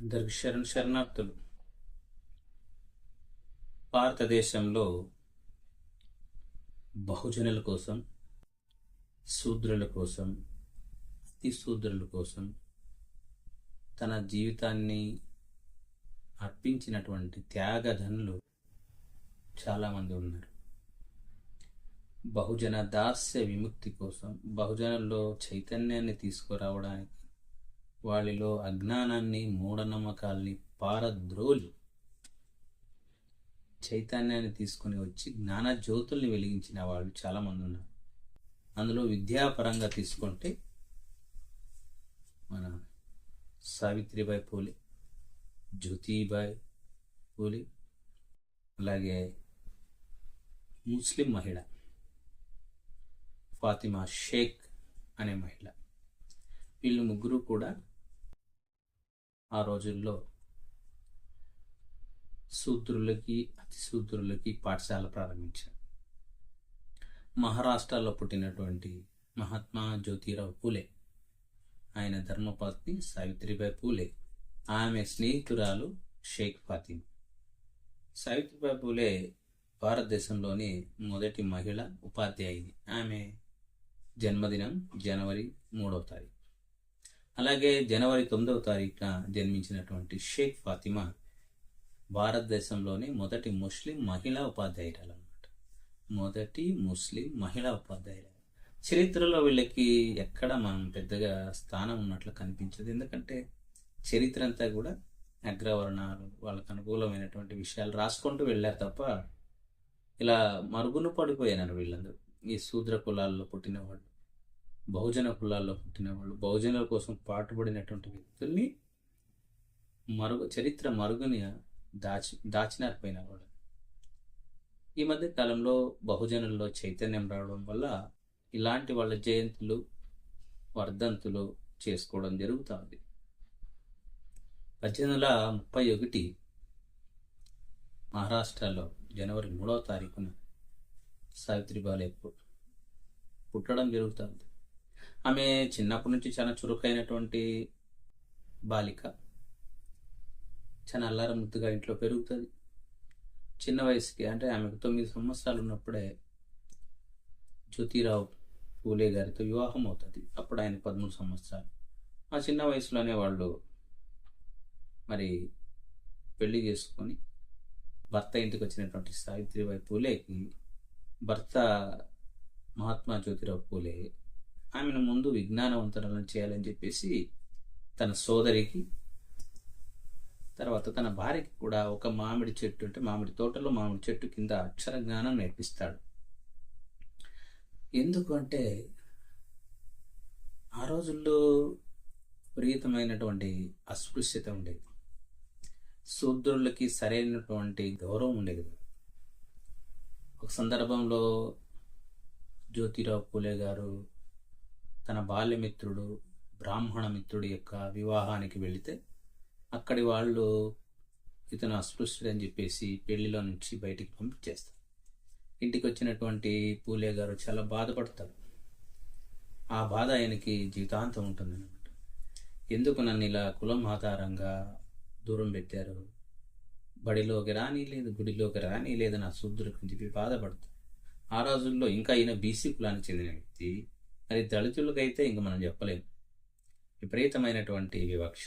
అందరికి శరణ్ శరణార్థులు. భారతదేశంలో బహుజనుల కోసం శూద్రుల కోసం అతి శూద్రుల కోసం తన జీవితాన్ని అర్పించినటువంటి త్యాగధనులు చాలామంది ఉన్నారు. బహుజన దాస్య విముక్తి కోసం బహుజనుల్లో చైతన్యాన్ని తీసుకురావడానికి వాళ్ళలో అజ్ఞానాన్ని మూఢనమ్మకాల్ని పారద్రోలి. చైతన్యాన్ని తీసుకొని వచ్చి జ్ఞాన జ్యోతుల్ని వెలిగించిన వాళ్ళు చాలామంది ఉన్నారు. అందులో విద్యాపరంగా తీసుకుంటే మన సావిత్రిబాయి పూలే జ్యోతిబాయి పూలే అలాగే ముస్లిం మహిళ ఫాతిమా షేక్ అనే మహిళ. వీళ్ళు ముగ్గురు కూడా ఆ రోజుల్లో శూద్రులకి అతి శూద్రులకి పాఠశాల ప్రారంభించారు. మహారాష్ట్రలో పుట్టినటువంటి మహాత్మా జ్యోతిరావు పూలే ఆయన ధర్మపత్ని సావిత్రిబాయి పూలే ఆమె స్నేహితురాలు షేక్ ఫాతిమా. సావిత్రిబాయి పూలే భారతదేశంలోని మొదటి మహిళ ఉపాధ్యాయుని. ఆమె జన్మదినం జనవరి మూడవ తారీఖు. అలాగే జనవరి తొమ్మిదవ తారీఖున జన్మించినటువంటి షేక్ ఫాతిమా భారతదేశంలోని మొదటి ముస్లిం మహిళా ఉపాధ్యాయురాలు అనమాట మొదటి ముస్లిం మహిళా ఉపాధ్యాయురాలు. చరిత్రలో వీళ్ళకి ఎక్కడ మనం పెద్దగా స్థానం ఉన్నట్లు కనిపించదు. ఎందుకంటే చరిత్ర అంతా కూడా అగ్రవర్ణాలు వాళ్ళకు అనుకూలమైనటువంటి విషయాలు రాసుకుంటూ వెళ్ళారు తప్ప ఇలా మరుగున పడిపోయినారు వీళ్ళందరూ. ఈ శూద్ర కులాల్లో పుట్టిన వాళ్ళు బహుజన కులాల్లో పుట్టిన వాళ్ళు బహుజనుల కోసం పాటుపడినటువంటి వ్యక్తుల్ని మరుగు చరిత్ర మరుగుని దాచి దాచినారిపోయిన వాళ్ళు ఈ మధ్య కాలంలో బహుజనుల్లో చైతన్యం రావడం వల్ల ఇలాంటి వాళ్ళ జయంతులు వర్ధంతులు చేసుకోవడం జరుగుతుంది పద్దెనిమిది వందల ముప్పై ఒకటి మహారాష్ట్రలో జనవరి మూడవ తారీఖున సావిత్రిబాలే పుట్టడం జరుగుతుంది ఆమె చిన్నప్పటి నుంచి చాలా చురుకైనటువంటి బాలిక. చాలా అల్లారం ముద్దుగా ఇంట్లో పెరుగుతుంది. చిన్న వయసుకి అంటే ఆమెకు తొమ్మిది సంవత్సరాలు ఉన్నప్పుడే జ్యోతిరావు పూలే గారితో వివాహం అవుతుంది. అప్పుడు ఆయన పదమూడు సంవత్సరాలు. ఆ చిన్న వయసులోనే వాళ్ళు మరి పెళ్ళి చేసుకొని భర్త ఇంటికి వచ్చినటువంటి సావిత్రిబాయి పూలేకి భర్త మహాత్మా జ్యోతిరావు పూలే ఆమెను ముందు విజ్ఞానవంతులను చేయాలని చెప్పేసి తన సోదరికి తర్వాత తన భార్యకి కూడా ఒక మామిడి చెట్టు అంటే మామిడి తోటలో మామిడి చెట్టు కింద అక్షర జ్ఞానం నేర్పిస్తాడు. ఎందుకు అంటే ఆ రోజుల్లో విపరీతమైనటువంటి అస్పృశ్యత ఉండేది. శూద్రులకి సరైనటువంటి గౌరవం ఉండేది. ఒక సందర్భంలో జ్యోతిరావు పూలే గారు తన బాల్యమిత్రుడు బ్రాహ్మణ మిత్రుడి యొక్క వివాహానికి వెళితే అక్కడి వాళ్ళు ఇతను అస్పృశ్యుడని అని చెప్పేసి పెళ్ళిలో నుంచి బయటికి పంపించేస్తారు. ఇంటికి వచ్చినటువంటి పూలే గారు చాలా బాధపడతారు. ఆ బాధ ఆయనకి జీవితాంతం ఉంటుంది అనమాట ఎందుకు నన్ను ఇలా కులం ఆధారంగా దూరం పెట్టారు? బడిలోకి రాని లేదు గుడిలోకి రాని లేదని నా శూద్రులకు చెప్పి బాధపడతారు. ఆ రోజుల్లో ఇంకా ఈయన బీసీ కులానికి చెందిన వ్యక్తి మరి దళితులకైతే ఇంక మనం చెప్పలేము విపరీతమైనటువంటి వివక్ష.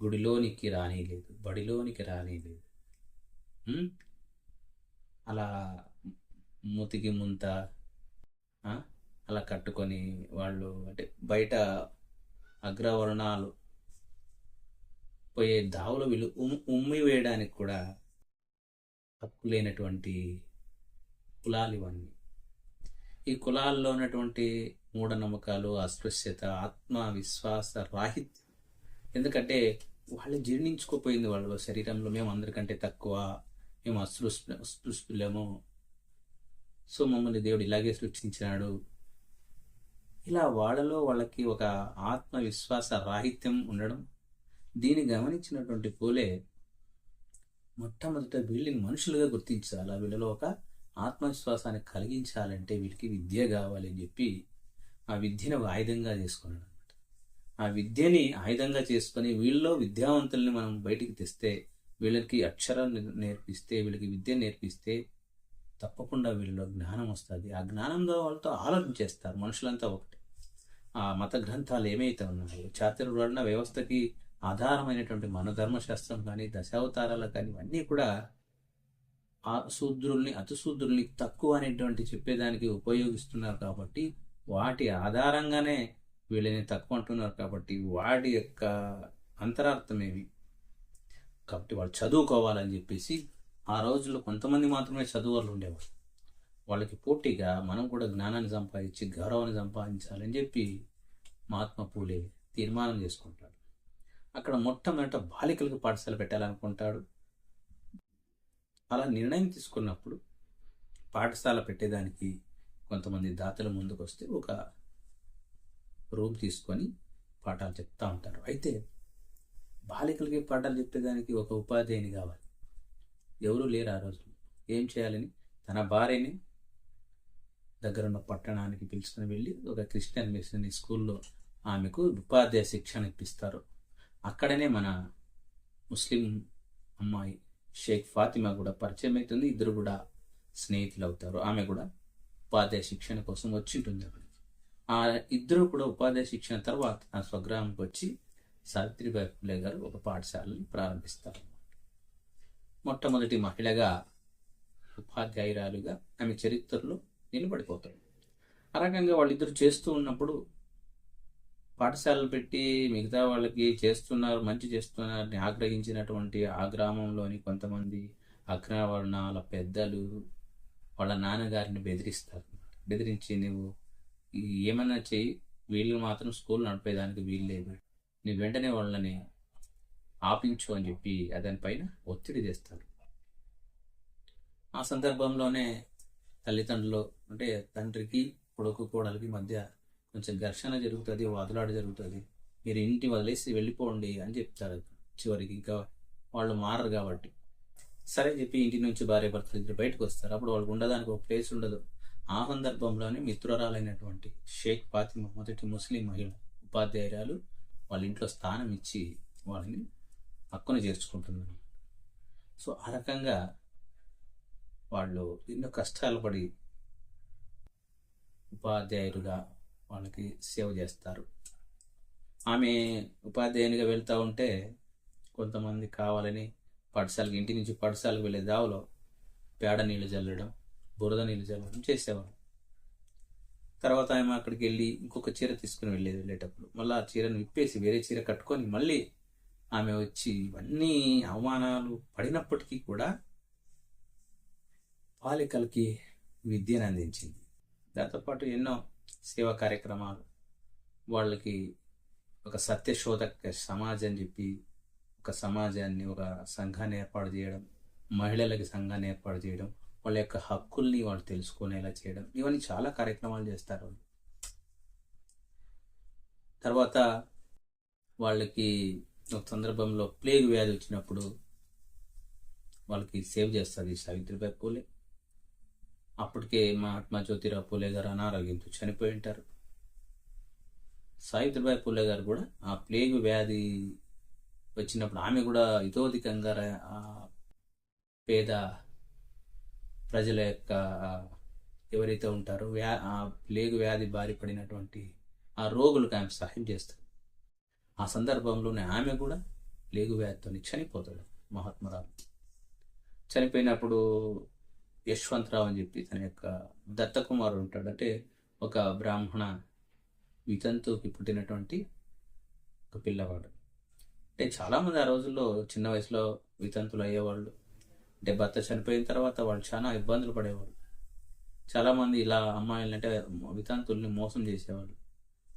గుడిలోనికి రానిలేదు బడిలోనికి రానిలేదు అలా మూతికి ముంత అలా కట్టుకొని వాళ్ళు అంటే బయట అగ్రవర్ణాలు పోయే దావులు వీళ్ళు ఉమ్మి వేయడానికి కూడా హక్కు లేనటువంటి కులాలు ఇవన్నీ. ఈ కులాల్లో ఉన్నటువంటి మూఢనమ్మకాలు అస్పృశ్యత ఆత్మవిశ్వాస రాహిత్యం. ఎందుకంటే వాళ్ళు జీర్ణించుకోపోయింది వాళ్ళ శరీరంలో మేము అందరికంటే తక్కువ మేము అస్పృశ్ అస్పృశ్యులేము సో మమ్మల్ని దేవుడు ఇలాగే సృష్టించినాడు. ఇలా వాళ్ళలో వాళ్ళకి ఒక ఆత్మవిశ్వాస రాహిత్యం ఉండడం దీన్ని గమనించినటువంటి పోలే మొట్టమొదట వీళ్ళని మనుషులుగా గుర్తించాలి. వీళ్ళలో ఒక ఆత్మవిశ్వాసాన్ని కలిగించాలంటే వీళ్ళకి విద్య కావాలి అని చెప్పి ఆ విద్యను ఒక ఆయుధంగా చేసుకున్నాడు అనమాట ఆ విద్యని ఆయుధంగా చేసుకొని వీళ్ళలో విద్యావంతుల్ని మనం బయటికి తెస్తే వీళ్ళకి అక్షరాలు నేర్పిస్తే వీళ్ళకి విద్య నేర్పిస్తే తప్పకుండా వీళ్ళలో జ్ఞానం వస్తుంది. ఆ జ్ఞానంలో వాళ్ళతో ఆలోచన చేస్తారు. మనుషులంతా ఒకటి. ఆ మత గ్రంథాలు ఏమైతే ఉన్నాయో చాతుర్వర్ణ వ్యవస్థకి ఆధారమైనటువంటి మన ధర్మశాస్త్రం కానీ దశావతారాలు కానీ ఇవన్నీ కూడా ఆ శూద్రుల్ని అతిశూద్రుల్ని తక్కువ అనేటువంటి చెప్పేదానికి ఉపయోగిస్తున్నారు కాబట్టి వాటి ఆధారంగానే వీళ్ళని తక్కువ అంటున్నారు కాబట్టి వాటి యొక్క అంతరార్థం ఏమి? కాబట్టి వాళ్ళు చదువుకోవాలని చెప్పేసి ఆ రోజుల్లో కొంతమంది మాత్రమే చదువు వాళ్ళు ఉండేవారు వాళ్ళకి పోటీగా మనం కూడా జ్ఞానాన్ని సంపాదించి గౌరవాన్ని సంపాదించాలని చెప్పి మహాత్మా పూలే తీర్మానం చేసుకుంటాడు. అక్కడ మొట్టమొదట బాలికలకు పాఠశాల పెట్టాలనుకుంటాడు. అలా నిర్ణయం తీసుకున్నప్పుడు పాఠశాల పెట్టేదానికి కొంతమంది దాతలు ముందుకు వస్తే ఒక రూమ్ తీసుకొని పాఠాలు చెప్తూ ఉంటారు. అయితే బాలికలకి పాఠాలు చెప్పేదానికి ఒక ఉపాధ్యాయుని కావాలి. ఎవరూ లేరు ఆ రోజు. ఏం చేయాలని? తన భార్యని దగ్గరున్న పట్టణానికి పిలుచుకుని వెళ్ళి ఒక క్రిస్టియన్ మిషన్ స్కూల్లో ఆమెకు ఉపాధ్యాయ శిక్షణ ఇప్పిస్తారు. అక్కడనే మన ముస్లిం అమ్మాయి షేక్ ఫాతిమా కూడా పరిచయం అవుతుంది. ఇద్దరు కూడా స్నేహితులు అవుతారు ఆమె కూడా ఉపాధ్యాయ శిక్షణ కోసం వచ్చి ఉంటుంది అక్కడికి. ఆ ఇద్దరు కూడా ఉపాధ్యాయ శిక్షణ తర్వాత నా స్వగ్రామంకి వచ్చి సావిత్రిబాయి పులే గారు ఒక పాఠశాలని ప్రారంభిస్తారు. మొట్టమొదటి మహిళగా ఉపాధ్యాయురాలుగా ఆమె చరిత్రలో నిలబడిపోతాడు ఆ రకంగా వాళ్ళిద్దరు చేస్తూ ఉన్నప్పుడు పాఠశాలలు పెట్టి మిగతా వాళ్ళకి చేస్తున్నారు మంచి చేస్తున్నారని ఆగ్రహించినటువంటి ఆ గ్రామంలోని కొంతమంది అగ్రవర్ణాల పెద్దలు వాళ్ళ నాన్నగారిని బెదిరిస్తారు. బెదిరించి నువ్వు ఏమన్నా చెయ్యి వీళ్ళు మాత్రం స్కూల్ నడిపేదానికి వీలు లేదు. నువ్వు వెంటనే వాళ్ళని ఆపించు అని చెప్పి దానిపైన ఒత్తిడి చేస్తారు ఆ సందర్భంలోనే తల్లిదండ్రులు అంటే తండ్రికి కొడుకు కోడలికి మధ్య కొంచెం ఘర్షణ జరుగుతుంది వాదులాడ జరుగుతుంది. మీరు ఇంటి వదిలేసి వెళ్ళిపోండి అని చెప్తారు చివరికి. ఇంకా వాళ్ళు మారరు కాబట్టి. సరే చెప్పి ఇంటి నుంచి భార్య భర్తలు ఇద్దరు బయటకు వస్తారు. అప్పుడు వాళ్ళకు ఉండడానికి ఒక ప్లేస్ ఉండదు. ఆ సందర్భంలోనే మిత్రురాలైనటువంటి షేక్ ఫాతిమా మొదటి ముస్లిం మహిళ ఉపాధ్యాయురాలు వాళ్ళ ఇంట్లో స్థానం ఇచ్చి వాళ్ళని హక్కును చేర్చుకుంటున్నారు సో ఆ రకంగా వాళ్ళు ఎన్నో కష్టాలు పడి ఉపాధ్యాయులుగా వాళ్ళకి సేవ చేస్తారు. ఆమె ఉపాధ్యాయునిగా వెళ్తూ ఉంటే కొంతమంది కావాలని పాఠశాలకి ఇంటి నుంచి పాఠశాలకు వెళ్ళే దావలో పేడ నీళ్ళు చల్లడం బురద నీళ్ళు చల్లడం చేసేవారు తర్వాత ఆమె అక్కడికి వెళ్ళి ఇంకొక చీర తీసుకుని వెళ్ళేది వెళ్ళేటప్పుడు. మళ్ళీ ఆ చీరను విప్పేసి వేరే చీర కట్టుకొని మళ్ళీ ఆమె వచ్చి ఇవన్నీ అవమానాలు పడినప్పటికీ కూడా బాలికలకి విద్యను అందించింది. దాంతోపాటు ఎన్నో సేవా కార్యక్రమాలు. వాళ్ళకి ఒక సత్యశోధక సమాజం చెప్పి ఒక సమాజాన్ని ఒక సంఘాన్ని ఏర్పాటు చేయడం మహిళలకి సంఘాన్ని ఏర్పాటు చేయడం వాళ్ళ యొక్క హక్కుల్ని వాళ్ళు తెలుసుకునేలా చేయడం ఇవన్నీ చాలా కార్యక్రమాలు చేస్తారు తర్వాత వాళ్ళకి ఒక సందర్భంలో ప్లేగ్ వ్యాధి వచ్చినప్పుడు వాళ్ళకి సేవ్ చేస్తుంది సావిత్రిబాయి పూలే. అప్పటికే మహాత్మా జ్యోతిరావు పూలే గారు అనారోగ్యంతో చనిపోయి ఉంటారు. సావిత్రిబాయి పూలే గారు కూడా ఆ ప్లేగ్ వ్యాధి వచ్చినప్పుడు ఆమె కూడా ఇతోధికంగా పేద ప్రజల యొక్క ఎవరైతే ఉంటారో వ్యా ఆ ప్లేగ్ వ్యాధి బారి పడినటువంటి ఆ రోగులకు ఆమె సహాయం చేస్తారు ఆ సందర్భంలోనే ఆమె కూడా ప్లేగు వ్యాధితో చనిపోతాడు మహాత్మరావు చనిపోయినప్పుడు యశ్వంతరావు అని చెప్పి తన యొక్క దత్తకుమారుడు ఉంటాడు. అంటే ఒక బ్రాహ్మణ వితంతుకి పుట్టినటువంటి ఒక పిల్లవాడు. అంటే చాలామంది ఆ రోజుల్లో చిన్న వయసులో వితంతులు అయ్యేవాళ్ళు. అంటే భర్త చనిపోయిన తర్వాత వాళ్ళు చాలా ఇబ్బందులు పడేవాళ్ళు. చాలామంది ఇలా అమ్మాయిలు అంటే వితంతుల్ని మోసం చేసేవాళ్ళు.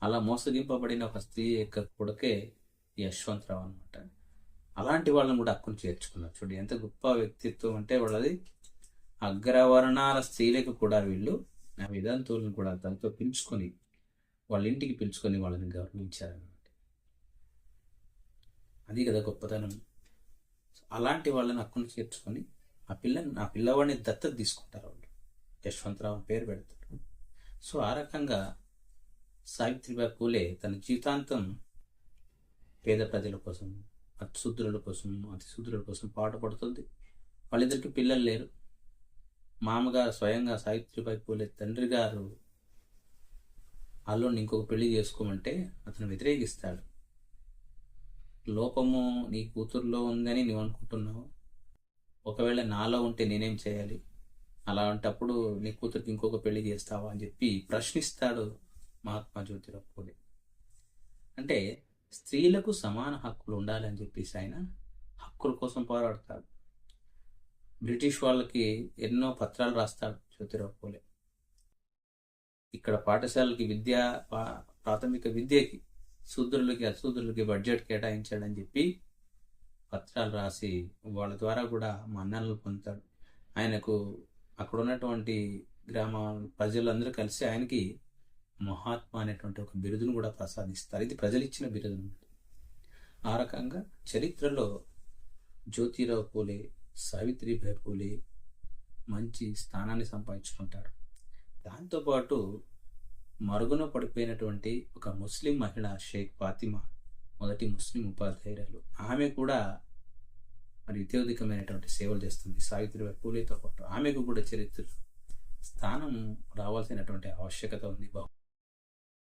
అలా మోసగింపబడిన ఒక స్త్రీ యొక్క కొడుకే యశ్వంతరావు అనమాట అలాంటి వాళ్ళని కూడా హక్కును చేర్చుకున్నారు. చూడు ఎంత గొప్ప వ్యక్తిత్వం అంటే వాళ్ళది అగ్రవర్ణాల స్త్రీలకు కూడా వీళ్ళు ఆ విధాంతువులను కూడా తనతో పిలుచుకొని వాళ్ళ ఇంటికి పిలుచుకొని వాళ్ళని గౌరవించారనమాట అది కదా గొప్పతనం. అలాంటి వాళ్ళని హక్కును చేర్చుకొని ఆ పిల్లని ఆ పిల్లవాడిని దత్తత తీసుకుంటారు వాళ్ళు. యశ్వంతరావు పేరు పెడతారు. సో ఆ రకంగా సావిత్రిబాయి పూలే తన జీవితాంతం పేద ప్రజల కోసం అతిశూద్రుల కోసం అతిశూద్రుల కోసం పాటుపడుతుంది. వాళ్ళిద్దరికి పిల్లలు లేరు. మామగారు స్వయంగా సావిత్రిబాయి పూలే తండ్రి గారు అల్లుడిని ఇంకొక పెళ్ళి చేసుకోమంటే అతను వ్యతిరేకిస్తాడు. లోపము నీ కూతుర్లో ఉందని నువ్వు అనుకుంటున్నావు. ఒకవేళ నాలో ఉంటే నేనేం చేయాలి? అలాంటప్పుడు నీ కూతురికి ఇంకొక పెళ్ళి చేస్తావా అని చెప్పి ప్రశ్నిస్తాడు మహాత్మా జ్యోతిరావు పూలే. అంటే స్త్రీలకు సమాన హక్కులు ఉండాలని చెప్పేసి ఆయన హక్కుల కోసం పోరాడతాడు. బ్రిటిష్ వాళ్ళకి ఎన్నో పత్రాలు రాస్తాడు జ్యోతిరావు పూలే. ఇక్కడ పాఠశాలకి విద్య పా- ప్రాథమిక విద్యకి శూద్రులకి అశూద్రులకి బడ్జెట్ కేటాయించాడని చెప్పి పత్రాలు రాసి వాళ్ళ ద్వారా కూడా మన్ననలు పొందుతాడు. ఆయనకు అక్కడ ఉన్నటువంటి గ్రామ ప్రజలందరూ కలిసి ఆయనకి మహాత్మా అనేటువంటి ఒక బిరుదును కూడా ప్రసాదిస్తారు. ఇది ప్రజలు ఇచ్చిన బిరుదు. ఆ రకంగా చరిత్రలో జ్యోతిరావు పూలే సావిత్రిబాయి పూలే మంచి స్థానాన్ని సంపాదించుకుంటారు. దాంతోపాటు మరుగున పడిపోయినటువంటి ఒక ముస్లిం మహిళ షేక్ ఫాతిమా మొదటి ముస్లిం ఉపాధ్యాయురాలు. ఆమె కూడా మరి అత్యధికమైనటువంటి సేవలు చేస్తుంది సావిత్రిబాయి పూలేతో పాటు. ఆమెకు కూడా చరిత్ర స్థానం రావాల్సినటువంటి ఆవశ్యకత ఉంది బహు